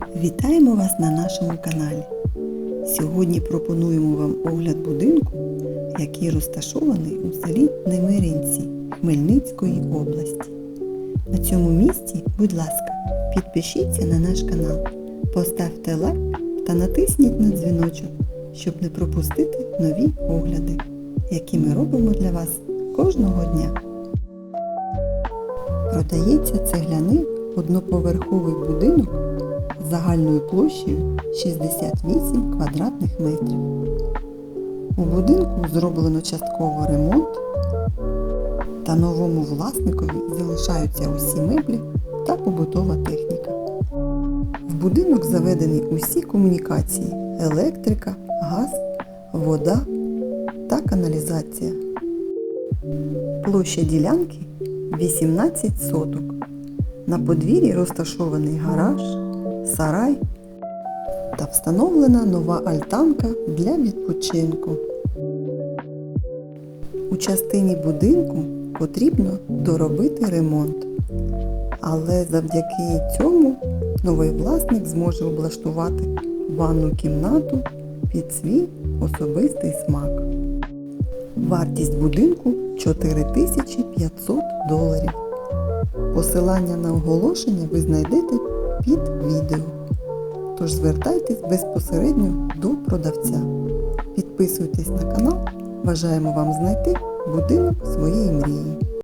Вітаємо вас на нашому каналі. Сьогодні пропонуємо вам огляд будинку, який розташований у селі Немиринці Хмельницької області. На цьому місці, будь ласка, підпишіться на наш канал, поставте лайк та натисніть на дзвіночок, щоб не пропустити нові огляди, які ми робимо для вас кожного дня. Продається цегляний одноповерховий будинок загальною площею 68 квадратних метрів. У будинку зроблено частково ремонт та новому власникові залишаються усі меблі та побутова техніка. В будинок заведені усі комунікації електрика, газ, вода та каналізація. Площа ділянки 18 соток. На подвір'ї розташований гараж, сарай та встановлена нова альтанка для відпочинку. У частині будинку потрібно доробити ремонт. Але завдяки цьому новий власник зможе облаштувати ванну кімнату під свій особистий смак. Вартість будинку 4500 доларів. Посилання на оголошення ви знайдете під відео. Тож звертайтесь безпосередньо до продавця. Підписуйтесь на канал. Бажаємо вам знайти будинок своєї мрії.